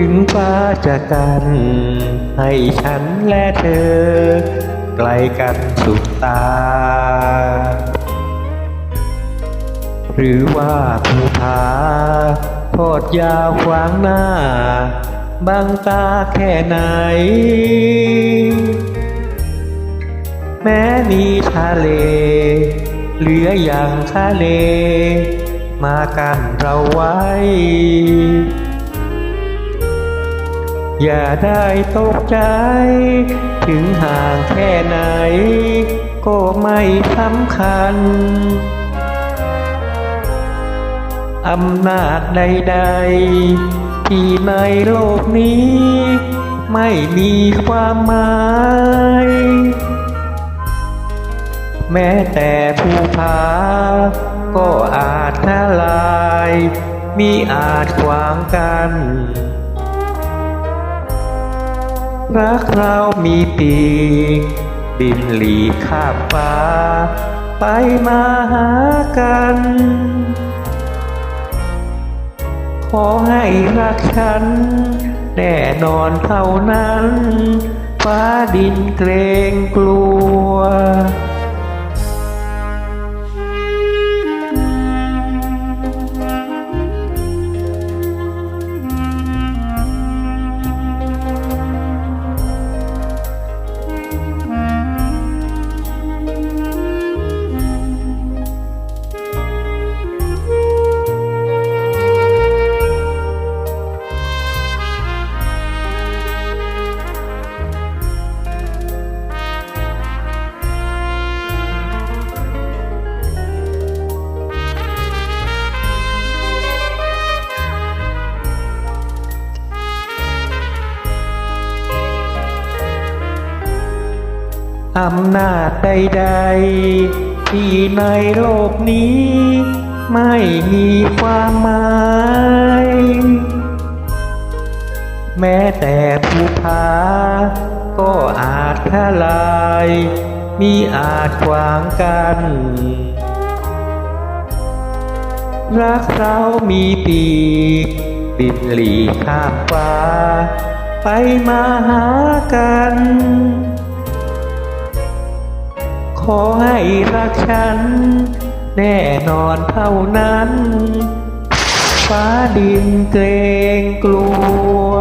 ถึงฟ้าจะกัน ให้ฉันและเธอ ไกลกันสุดตา หรือว่าภูผาโคตรยาวขวางหน้าบังตาแค่ไหน แม้มีทะเล เหลืออย่างทะเล มากันเราไว้ อย่าได้ตกใจ ถึงห่างแค่ไหน ก็ไม่สำคัญ อำนาจใดๆ ที่ในโลกนี้ ไม่มีความหมาย แม้แต่ภูผาก็อาจทลาย มีอาจขวางกัน รักเรามีปีก บินหลีข้ามฟ้า ไปมาหากัน ขอให้รักฉัน แน่นอนเท่านั้น ฟ้าดินเกรงกลัว อำนาจใดๆ ที่ในโลกนี้ ไม่มีความหมาย แม้แต่ภูผาก็อาจทลายมีอาจขวางกัน รักเรามีปีก บินหลีกข้ามฟ้า ไปมาหากัน ขอให้รักฉัน แน่นอนเท่านั้น ฟ้าดินเกรงกลัว